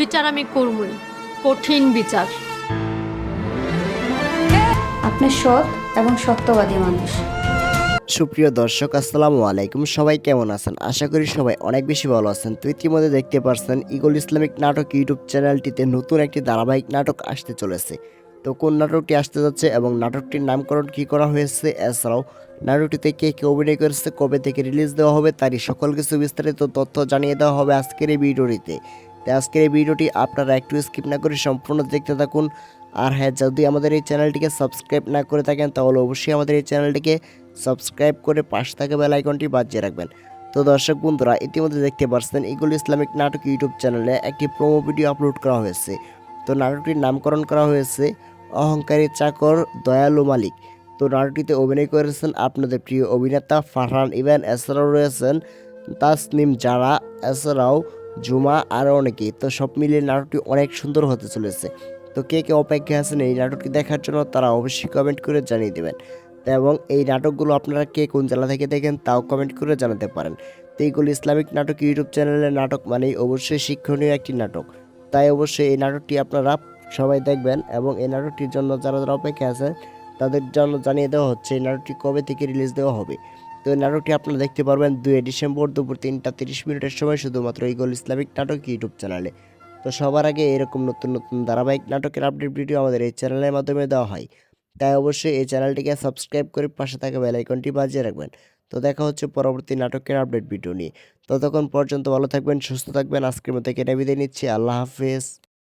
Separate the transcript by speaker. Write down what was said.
Speaker 1: বিচার আমি করবই। কঠিন বিচার।
Speaker 2: আপনি সৎ এবং সত্যবাদী মানুষ।
Speaker 3: সুপ্রিয় দর্শক আসসালামু আলাইকুম। সবাই কেমন আছেন? আশা করি সবাই অনেক বেশি ভালো আছেন। তো ইতিমধ্যে দেখতে পারছেন ইগল ইসলামিক নাটক ইউটিউব চ্যানেলটিতে নতুন একটি ধারাবাহিক নাটক আসতে চলেছে। তো কোন নাটকটি আসতে যাচ্ছে এবং নাটকটির নামকরণ কী করা হয়েছে এছাড়াও নাটকটিতে কে কে অভিনয় করেছে কবে থেকে রিলিজ দেওয়া হবে তারই সকল কিছু বিস্তারিত তথ্য জানিয়ে দেওয়া হবে আজকের এই ভিডিওটিতে। তো আজকের এই ভিডিওটি আপনারা একটু স্কিপ না করে সম্পূর্ণ দেখতে থাকুন। আর হ্যাঁ যদি আমাদের এই চ্যানেলটিকে সাবস্ক্রাইব না করে থাকেন, তাহলে অবশ্যই আমাদের এই চ্যানেলটিকে সাবস্ক্রাইব করে পাশে থাকা বেল আইকনটি বাজিয়ে রাখবেন। তো দর্শক বন্ধুরা, ইতিমধ্যে দেখতে পাচ্ছেন ইগুল ইসলামিক নাটক ইউটিউব চ্যানেলে একটি প্রোমো ভিডিও আপলোড করা হয়েছে। তো নাটকটির নামকরণ করা হয়েছে অহংকারী চাকর দয়ালু মালিক। তো নাটকটিতে অভিনয় করেছেন আপনাদের প্রিয় অভিনেতা ফারহান ইভেন এছাড়াও রয়েছেন, তাসনিম জারা এছাড়াও জুমা আরও অনেকেই তো সব মিলিয়ে নাটকটি অনেক সুন্দর হতে চলেছে। তো কে কে অপেক্ষা আছেন এই নাটকটি দেখার জন্য তারা অবশ্যই কমেন্ট করে জানিয়ে দেবেন। এবং এই নাটকগুলো আপনারা কে কোন জেলা থেকে দেখেন তাও কমেন্ট করে জানাতে পারেন। তো এইগুলো ইসলামিক নাটক ইউটিউব চ্যানেলের নাটক মানেই অবশ্যই শিক্ষণীয় একটি নাটক। তাই অবশ্যই এই নাটকটি আপনারা সবাই দেখবেন এবং এই নাটকটির জন্য যারা যারা অপেক্ষা আছে তাদের জন্য জানিয়ে দেওয়া হচ্ছে এই নাটকটি কবে থেকে রিলিজ দেওয়া হবে। তো নাটকটি আপনারা দেখতে পারবেন দুই ডিসেম্বর দুপুর তিনটা তিরিশ মিনিটের সময় শুধুমাত্র ইগল ইসলামিক নাটক ইউটিউব চ্যানেলে। তো সবার আগে এরকম নতুন নতুন ধারাবাহিক নাটকের আপডেট ভিডিও আমাদের এই চ্যানেলের মাধ্যমে দেওয়া হয়। তাই অবশ্যই এই চ্যানেলটিকে সাবস্ক্রাইব করে পাশে থাকা বেল আইকনটি বাজিয়ে রাখবেন। তো দেখা হচ্ছে পরবর্তী নাটকের আপডেট ভিডিও নিয়ে। ততক্ষণ পর্যন্ত ভালো থাকবেন, সুস্থ থাকবেন। আজকের মতো কেটে বিদায় নিচ্ছি। আল্লাহ হাফেজ।